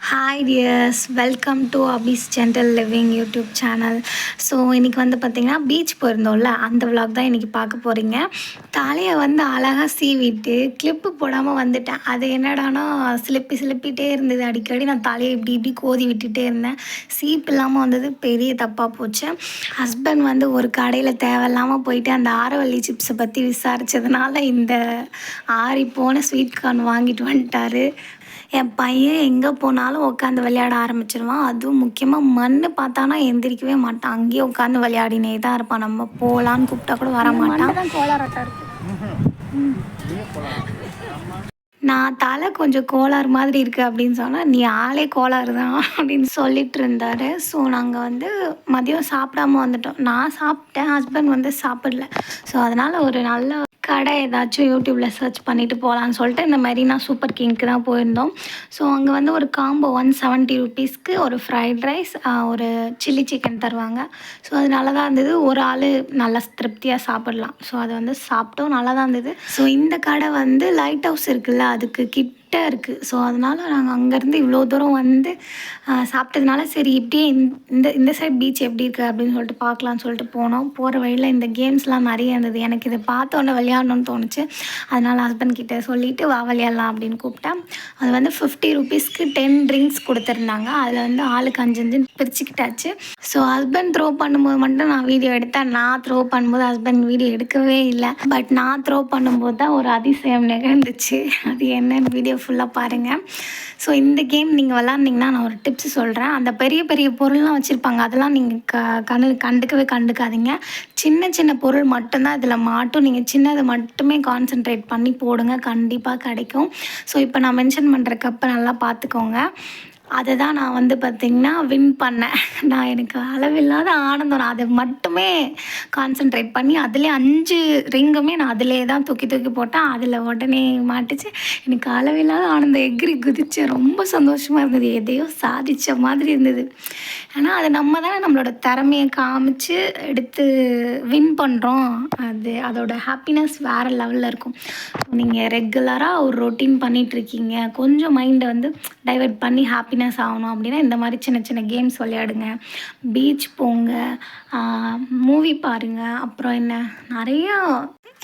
Hi dears welcome to Abi's gentle living YouTube channel so இன்றைக்கி வந்து பார்த்திங்கன்னா beach போயிருந்தோம்ல அந்த vlog தான் இன்றைக்கி பார்க்க போகிறீங்க தலையை வந்து அழகாக சீவிட்டு கிளிப்பு போடாமல் வந்துட்டேன். அது என்னடானா சிலிப்பி சிலிப்பிட்டே இருந்தது. அடிக்கடி நான் தலையை இப்படி இப்படி கோதி விட்டுட்டே இருந்தேன். சீப் இல்லாமல் வந்தது பெரிய தப்பாக போச்சு. ஹஸ்பண்ட் வந்து ஒரு கடையில் தேவையில்லாமல் போயிட்டு அந்த ஆரவள்ளி சிப்ஸை பற்றி விசாரித்ததுனால இந்த ஆறி போன ஸ்வீட் கார்ன் வாங்கிட்டு வந்துட்டாரு. என் பையன் எங்கே போனாலும் உட்காந்து விளையாட ஆரம்பிச்சிருவான். அதுவும் முக்கியமாக மண் பார்த்தானா எந்திரிக்கவே மாட்டான். அங்கேயே உட்காந்து விளையாடினே தான் இருப்பான். நம்ம போகலான்னு கூப்பிட்டா கூட வர மாட்டான். தான் கோளாரட்டா இருக்கு. நான் தலை கொஞ்சம் கோளாறு மாதிரி இருக்குது அப்படின்னு சொன்னால் நீ ஆளே கோளாறு தான் அப்படின்னு சொல்லிட்டு இருந்தாரு. ஸோ நாங்கள் வந்து மதியம் சாப்பிடாம வந்துட்டோம். நான் சாப்பிட்டேன். ஹஸ்பண்ட் வந்து சாப்பிடல. ஸோ அதனால் ஒரு நல்ல கடை ஏதாச்சும் யூடியூப்பில் சர்ச் பண்ணிவிட்டு போகலான்னு சொல்லிட்டு இந்த மாதிரி நான் சூப்பர் கிங்க்கு தான் போயிருந்தோம். ஸோ அங்கே வந்து ஒரு காம்போ ஒன் செவன்ட்டி ருபீஸ்க்கு ஒரு ஃப்ரைட் ரைஸ் ஒரு சில்லி சிக்கன் தருவாங்க. ஸோ அது நல்லா தான் இருந்தது. ஒரு ஆள் நல்லா திருப்தியாக சாப்பிடலாம். ஸோ அதை வந்து சாப்பிட்டோம் நல்லா தான் இருந்தது. ஸோ இந்த கடை வந்து லைட் ஹவுஸ் இருக்குல்ல அதுக்கு கிட் கிட்ட இருக்குது ஸோ அதனால் நாங்கள் அங்கேருந்து இவ்வளோ தூரம் வந்து சாப்பிட்டதுனால சரி இப்படியே இந்த- இந்த சைட் பீச் எப்படி இருக்குது அப்படின்னு சொல்லிட்டு பார்க்கலான்னு சொல்லிட்டு போனோம். போகிற வழியில் இந்த கேம்ஸ்லாம் நிறைய இருந்தது. எனக்கு இதை பார்த்தோன்னே விளையாடணும்னு தோணுச்சு. அதனால் ஹஸ்பண்ட் கிட்டே சொல்லிவிட்டு வா விளையாடலாம் அப்படின்னு கூப்பிட்டேன். அது வந்து ஃபிஃப்டி ருபீஸ்க்கு டென் ட்ரிங்க்ஸ் கொடுத்துருந்தாங்க. அதில் வந்து ஆளுக்கு அஞ்சு அஞ்சு பிரிச்சுக்கிட்டாச்சு. ஸோ ஹஸ்பண்ட் த்ரோ பண்ணும்போது மட்டும் நான் வீடியோ எடுத்தேன். நான் த்ரோ பண்ணும்போது ஹஸ்பண்ட் வீடியோ எடுக்கவே இல்லை. பட் நான் த்ரோ பண்ணும்போது தான் ஒரு அதிசயம் நிகழ்ந்துச்சு. அது என்னன்னு வீடியோ ஃபுல்லாக பாருங்கள் ஸோ இந்த கேம் நீங்கள் விளாண்டிங்கன்னா நான் ஒரு டிப்ஸ் சொல்கிறேன் அந்த பெரிய பெரிய பொருள்லாம் வச்சுருப்பாங்க. அதெல்லாம் நீங்கள் க கணு கண்டுக்கவே கண்டுக்காதீங்க. சின்ன சின்ன பொருள் மட்டும்தான் இதில் மாட்டும். நீங்கள் சின்னதை மட்டுமே கான்சென்ட்ரேட் பண்ணி போடுங்க. கண்டிப்பாக கிடைக்கும். ஸோ இப்போ நான் மென்ஷன் பண்ணுற கப்பை நல்லா பார்த்துக்கோங்க அதை தான் நான் வந்து பார்த்திங்கன்னா வின் பண்ணேன். நான் எனக்கு அளவில்லாத ஆனந்தம். நான் அதை மட்டுமே கான்சென்ட்ரேட் பண்ணி அதிலே அஞ்சு ரிங்குமே நான் அதிலே தான் தூக்கி தூக்கி போட்டேன். அதில் உடனே மாட்டிச்சு. எனக்கு அளவில்லாத ஆனந்தம். எகிரி குதிச்சு ரொம்ப சந்தோஷமாக இருந்தது. எதையோ சாதித்த மாதிரி இருந்தது. ஏன்னா அது நம்ம தானே நம்மளோட திறமையை காமிச்சு எடுத்து வின் பண்ணுறோம் அது அதோட ஹாப்பினஸ் வேறு லெவலில் இருக்கும். நீங்கள் ரெகுலராக ஒரு ரொட்டீன் பண்ணிகிட்ருக்கீங்க கொஞ்சம் மைண்டை வந்து டைவெர்ட் பண்ணி ஹாப்பினஸ் ஆகணும் அப்படின்னா இந்த மாதிரி சின்ன சின்ன கேம்ஸ் விளையாடுங்க. பீச் போங்க. மூவி பாருங்கள் அப்புறம் என்ன? நிறையா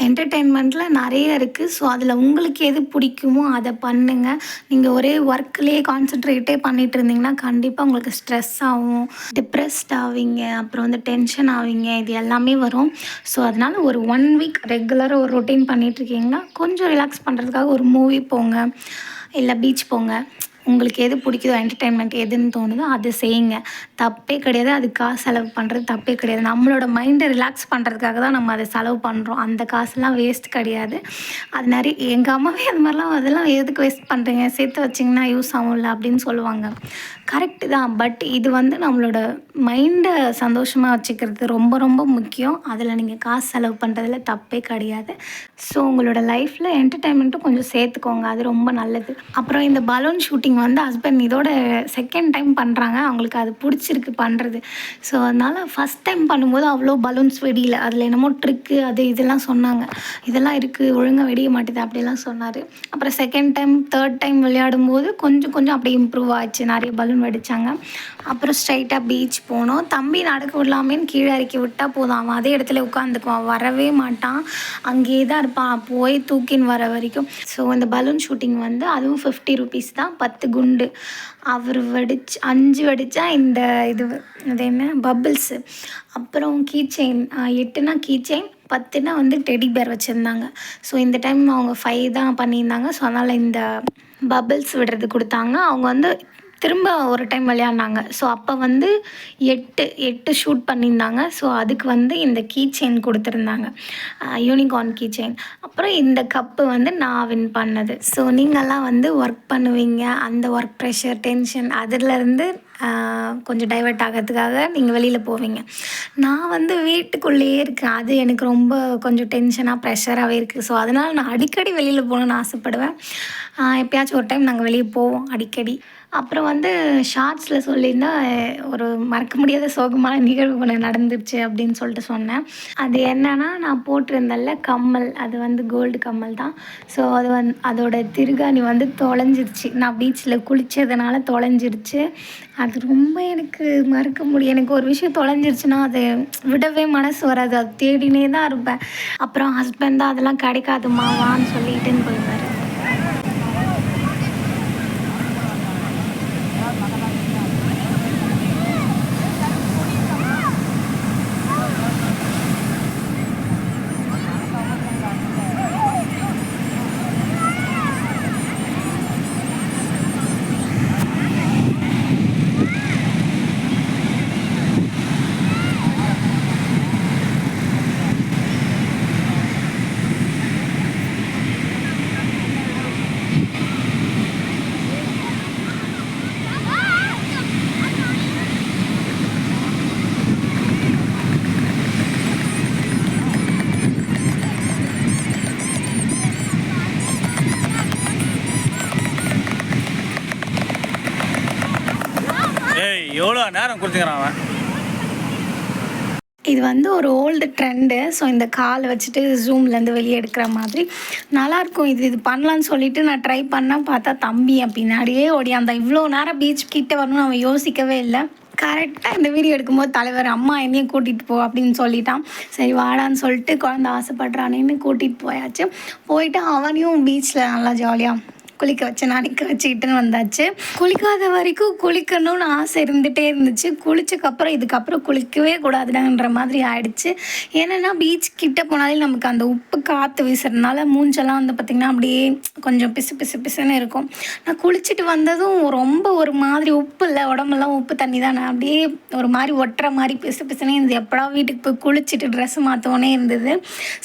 என்டர்டெயின்மெண்ட்டில் நிறைய இருக்குது ஸோ அதில் உங்களுக்கு எது பிடிக்குமோ அதை பண்ணுங்கள் நீங்கள் ஒரே ஒர்க்லேயே கான்சென்ட்ரேட்டே பண்ணிகிட்டு இருந்தீங்கன்னா கண்டிப்பாக உங்களுக்கு ஸ்ட்ரெஸ் ஆகும். டிப்ரெஸ்ட் ஆவீங்க அப்புறம் வந்து டென்ஷன் ஆவீங்க இது எல்லாமே வரும். ஸோ அதனால் ஒரு ஒன் வீக் ரெகுலராக ஒரு ரொட்டீன் பண்ணிகிட்ருக்கீங்கன்னா கொஞ்சம் ரிலாக்ஸ் பண்ணுறதுக்காக ஒரு மூவி போங்க. இல்லை பீச் போங்க. உங்களுக்கு எது பிடிக்குதோ என்டர்டெயின்மெண்ட் எதுன்னு தோணுதோ அது செய்யுங்க. தப்பே கிடையாது. அது காசு செலவு பண்ணுறது தப்பே கிடையாது. நம்மளோட மைண்டை ரிலாக்ஸ் பண்ணுறதுக்காக தான் நம்ம அதை செலவு பண்ணுறோம் அந்த காசுலாம் வேஸ்ட் கிடையாது. அது நிறைய எங்கள் அம்மாவே அது மாதிரிலாம் அதெல்லாம் எதுக்கு வேஸ்ட் பண்ணுறீங்க சேர்த்து வச்சிங்கன்னா யூஸ் ஆகும்ல அப்படின்னு சொல்லுவாங்க. கரெக்டு தான். பட் இது வந்து நம்மளோட மைண்டை சந்தோஷமாக வச்சுக்கிறது ரொம்ப ரொம்ப முக்கியம். அதில் நீங்கள் காசு செலவு பண்ணுறதுல தப்பே கிடையாது. ஸோ உங்களோட லைஃப்பில் என்டர்டைன்மெண்ட்டும் கொஞ்சம் சேர்த்துக்கோங்க. அது ரொம்ப நல்லது. அப்புறம் இந்த பலூன் ஷூட்டிங் வந்து ஹஸ்பண்ட் இதோட செகண்ட் டைம் பண்ணுறாங்க அவங்களுக்கு அது பிடிச்சிருக்கு பண்ணுறது ஸோ அதனால் ஃபஸ்ட் டைம் பண்ணும்போது அவ்வளோ பலூன்ஸ் வெடியில. அதில் என்னமோ ட்ரிக்கு அது இதெல்லாம் சொன்னாங்க. இதெல்லாம் இருக்குது ஒழுங்காக வெடிய மாட்டேது அப்படிலாம் சொன்னார். அப்புறம் செகண்ட் டைம் தேர்ட் டைம் விளையாடும் போது கொஞ்சம் கொஞ்சம் அப்படியே இம்ப்ரூவ் ஆச்சு. நிறைய பலூன் வெடித்தாங்க அப்புறம் ஸ்ட்ரைட்டாக பீச் போனோம். தம்பி நடக்க விடலாமேன்னு கீழே இறக்கி விட்டால் போதும். அவன் அதே இடத்துல உட்காந்துக்குவான். வரவே மாட்டான். அங்கேயே தான் இருப்பான். போய் தூக்கின்னு வர வரைக்கும். ஸோ இந்த பலூன் ஷூட்டிங் வந்து அதுவும் ஃபிஃப்டி ருபீஸ் தான். பத்து குண்டு. அவர் வெடிச்சு அஞ்சு வெடித்தா இந்த இது அது என்ன பபிள்ஸு அப்புறம் கீ செயின் எட்டுனா கீ செயின் பத்துனா வந்து டெடி பேர் வச்சுருந்தாங்க. ஸோ இந்த டைம் அவங்க ஃபைவ் தான் பண்ணியிருந்தாங்க. ஸோ அதனால் இந்த பபிள்ஸ் விடுறது கொடுத்தாங்க. அவங்க வந்து திரும்ப ஒரு டைம் விளையாடினாங்க. ஸோ அப்போ வந்து எட்டு எட்டு ஷூட் பண்ணியிருந்தாங்க. ஸோ அதுக்கு வந்து இந்த கீ செயின் கொடுத்துருந்தாங்க. யூனிகார்ன் கீ செயின் அப்புறம் இந்த கப்பு வந்து நான் வின் பண்ணது. ஸோ நீங்கள்லாம் வந்து ஒர்க் பண்ணுவீங்க. அந்த ஒர்க் ப்ரெஷர் டென்ஷன் அதிலேருந்து கொஞ்சம் டைவர்ட் ஆகிறதுக்காக நீங்கள் வெளியில் போவீங்க. நான் வந்து வீட்டுக்குள்ளேயே இருக்கேன். அது எனக்கு ரொம்ப கொஞ்சம் டென்ஷனாக ப்ரெஷராகவே இருக்குது ஸோ அதனால் நான் அடிக்கடி வெளியில் போகணுன்னு ஆசைப்படுவேன். எப்பயாச்சும் ஒரு டைம் நாங்கள் வெளியே போவோம் அடிக்கடி. அப்புறம் வந்து ஷார்ட்ஸில் சொல்லியிருந்தா ஒரு மறக்க முடியாத சோகமான நிகழ்வு ஒன்று நடந்துருச்சு அப்படின்னு சொல்லிட்டு சொன்னேன். அது என்னன்னா நான் போட்டிருந்தேன்ல கம்மல். அது வந்து கோல்டு கம்மல் தான். ஸோ அது வந்து அதோட திருகாணி வந்து தொலைஞ்சிருச்சு. நான் பீச்சில் குளித்ததுனால தொலைஞ்சிருச்சு. அது ரொம்ப எனக்கு மறக்க முடியும் எனக்கு ஒரு விஷயம் தொலைஞ்சிருச்சுன்னா அது விடவே மனசு வராது. அது தேடினே தான் இருப்பேன். அப்புறம் ஹஸ்பண்ட் தான் அதெல்லாம் கிடைக்காதுமா வான்னு சொல்லிட்டுன்னு போயிடுவார். எவ்வளோ நேரம் கொடுத்துக்கிறான் அவன்? இது வந்து ஒரு ஓல்டு ட்ரெண்டு ஸோ இந்த காலை வச்சுட்டு ஜூம்லேருந்து வெளியே எடுக்கிற மாதிரி. நல்லாயிருக்கும். இது இது பண்ணலான்னு சொல்லிட்டு நான் ட்ரை பண்ணால் பார்த்தா தம்பி என் பின்னாடியே அந்த இவ்வளோ நேரம் பீச் கிட்டே வரணும்னு அவன் யோசிக்கவே இல்லை. கரெக்டாக இந்த வீடியோ எடுக்கும்போது தலைவர் அம்மா என்னையும் கூட்டிகிட்டு போ அப்படின்னு சொல்லிட்டான். சரி வாடான்னு சொல்லிட்டு குழந்த ஆசைப்படுறானேன்னு கூட்டிகிட்டு போயாச்சு. போயிட்டு அவனையும் பீச்சில் நல்லா ஜாலியாக குளிக்க வச்சு நினைக்க வச்சுக்கிட்டுன்னு வந்தாச்சு. குளிக்காத வரைக்கும் குளிக்கணும்னு ஆசை இருந்துகிட்டே இருந்துச்சு. குளிச்சக்கப்புறம் இதுக்கப்புறம் குளிக்கவே கூடாதுடான்ற மாதிரி ஆயிடுச்சு. ஏன்னா பீச் கிட்ட போனாலே நமக்கு அந்த உப்பு காற்று வீசுறதுனால மூஞ்செல்லாம் வந்து பார்த்திங்கன்னா அப்படியே கொஞ்சம் பிசு பிசு பிசுன்னு இருக்கும். நான் குளிச்சுட்டு வந்ததும் ரொம்ப ஒரு மாதிரி உப்பு இல்லை. உடம்பெல்லாம் உப்பு தண்ணி தானே. அப்படியே ஒரு மாதிரி ஒட்டுற மாதிரி பிசு பிசுனே இருந்தது. எப்படா வீட்டுக்கு போய் குளிச்சுட்டு ட்ரெஸ் மாற்றோன்னே இருந்தது.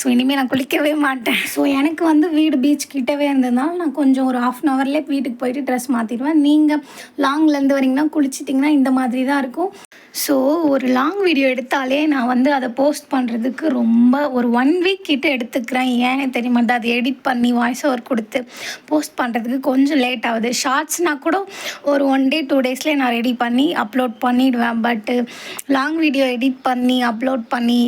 ஸோ இனிமேல் நான் குளிக்கவே மாட்டேன். ஸோ எனக்கு வந்து வீடு பீச் கிட்டவே இருந்ததுனால நான் கொஞ்சம் ஒரு ஆஃப் அன் ஹவர்லேயே வீட்டுக்கு போயிட்டு ட்ரெஸ் மாற்றிடுவேன் நீங்கள் லாங்லேருந்து வரீங்கன்னா குளிச்சிட்டிங்கன்னா இந்த மாதிரி தான் இருக்கும். ஸோ ஒரு லாங் வீடியோ எடுத்தாலே நான் வந்து அதை போஸ்ட் பண்ணுறதுக்கு ரொம்ப ஒரு ஒன் வீக் கிட்ட எடுத்துக்கிறேன். ஏன்னு தெரிய மாட்டேன் அதை எடிட் பண்ணி வாய்ஸ் ஓவர் கொடுத்து போஸ்ட் பண்ணுறதுக்கு கொஞ்சம் லேட் ஆகுது. ஷார்ட்ஸ்னால் கூட ஒரு ஒன் டே டூ டேஸ்லேயே நான் ரெடி பண்ணி அப்லோட் பண்ணிவிடுவேன் பட்டு லாங் வீடியோ எடிட் பண்ணி அப்லோட் பண்ணி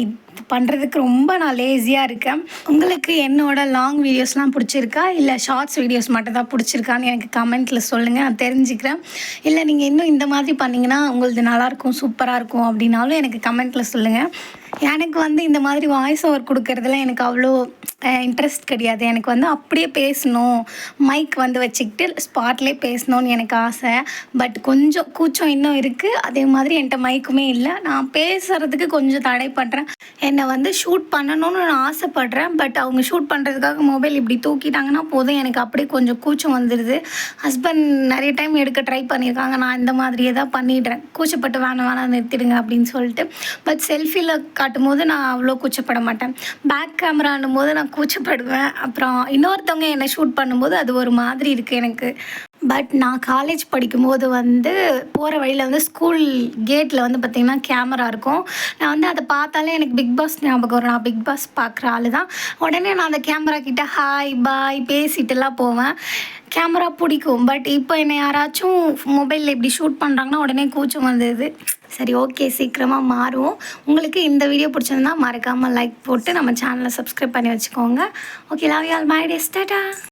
பண்ணுறதுக்கு ரொம்ப நான் லேசியாக இருக்கேன். உங்களுக்கு என்னோட லாங் வீடியோஸ்லாம் பிடிச்சிருக்கா? இல்லை ஷார்ட்ஸ் வீடியோஸ் மட்டும் தான் பிடிச்சிருக்கான்னு எனக்கு கமெண்ட்டில் சொல்லுங்கள் நான் தெரிஞ்சுக்கிறேன். இல்லை நீங்கள் இன்னும் இந்த மாதிரி பண்ணிங்கன்னா உங்களது நல்லாயிருக்கும் சூப்பராக இருக்கும் அப்படின்னாலும் எனக்கு கமெண்ட்டில் சொல்லுங்கள் எனக்கு வந்து இந்த மாதிரி வாய்ஸ் ஓவர் கொடுக்கறதுல எனக்கு அவ்வளோ இன்ட்ரெஸ்ட் கிடையாது. எனக்கு வந்து அப்படியே பேசணும். மைக் வந்து வச்சுக்கிட்டு ஸ்பாட்லேயே பேசணும்னு எனக்கு ஆசை. பட் கொஞ்சம் கூச்சம் இன்னும் இருக்குது அதே மாதிரி என்கிட்ட மைக்குமே இல்லை. நான் பேசுகிறதுக்கு கொஞ்சம் தடை பண்ணுறேன் என்னை வந்து ஷூட் பண்ணணும்னு நான் ஆசைப்பட்றேன் பட் அவங்க ஷூட் பண்ணுறதுக்காக மொபைல் இப்படி தூக்கிட்டாங்கன்னா போதும். எனக்கு அப்படியே கொஞ்சம் கூச்சம் வந்துடுது ஹஸ்பண்ட் நிறைய டைம் எடுக்க ட்ரை பண்ணியிருக்காங்க. நான் இந்த மாதிரியே தான் பண்ணிடுறேன். கூச்சப்பட்டு வேணாம் வேணாம் நிறுத்திடுங்க அப்படின்னு சொல்லிட்டு. பட் செல்ஃபியில் காட்டும் போது நான் அவ்வளோ கூச்சப்பட மாட்டேன். பேக் கேமரான்னும் போது நான் கூச்சப்படுவேன். அப்புறம் இன்னொருத்தவங்க என்னை ஷூட் பண்ணும்போது அது ஒரு மாதிரி இருக்குது எனக்கு. பட் நான் காலேஜ் படிக்கும்போது வந்து போகிற வழியில் வந்து ஸ்கூல் கேட்டில் வந்து பார்த்திங்கன்னா கேமரா இருக்கும். நான் வந்து அதை பார்த்தாலே எனக்கு பிக் பாஸ் ஞாபகம் வரும். நான் பிக் பாஸ் பார்க்குற ஆள் தான் உடனே நான் அந்த கேமரா கிட்ட ஹாய் பாய் பேசிட்டுலாம் போவேன். கேமரா பிடிக்கும். பட் இப்போ என்னை யாராச்சும் மொபைலில் இப்படி ஷூட் பண்ணுறாங்கன்னா உடனே கூச்சம் வந்தது. சரி ஓகே சீக்கிரமாக மாறுவோம். உங்களுக்கு இந்த வீடியோ பிடிச்சிருந்தா மறக்காமல் லைக் போட்டு நம்ம சேனலை சப்ஸ்கிரைப் பண்ணி வச்சுக்கோங்க. Okay love you all my days tata